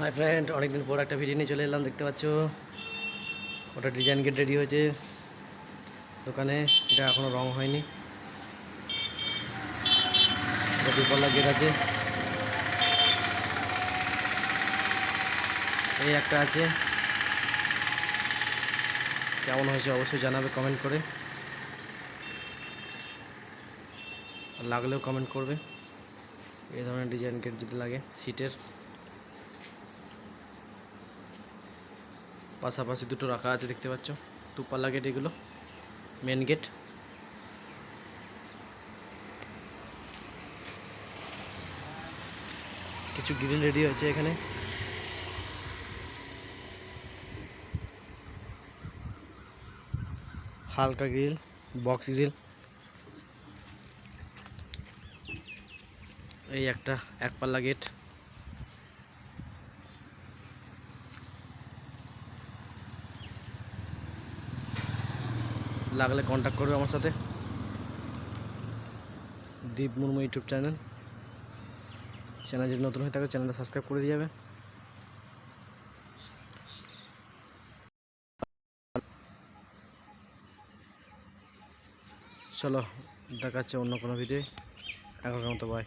Hi friend অনেকদিন পর একটা ভিডিও নিয়ে চলে এলাম, দেখতে পাচ্ছ? ওটা ডিজাইন গেট রেডি হয়েছে। দোকানে, এটা এখনও রং হয়নি। দুপাল্লা গেট আছে। এই একটা আছে। কেমন হয়েছে অবশ্যই জানাবে কমেন্ট করে। লাগলেও কমেন্ট করবে। এই ধরনের ডিজাইন গেট যদি লাগে সিটের পাশাপাশি দুটো রাখা আছে, দেখতে পাচ্ছ? দুপাল্লা গেট এগুলো মেন গেট কিছু গ্রিল রেডি হয়েছে এখানে। হালকা গ্রিল বক্স গ্রিল এই একটা এক পাল্লা গেট লাগলে কন্ট্যাক্ট করবে আমার সাথে। Deep Murmu YouTube channel channel যদি নতুন হয়ে থাকে চ্যানেলটা সাবস্ক্রাইব করে দিয়ে যাবে। চলো, দেখাচ্ছে অন্য কোনো ভিডিও এখনকার মতো বাই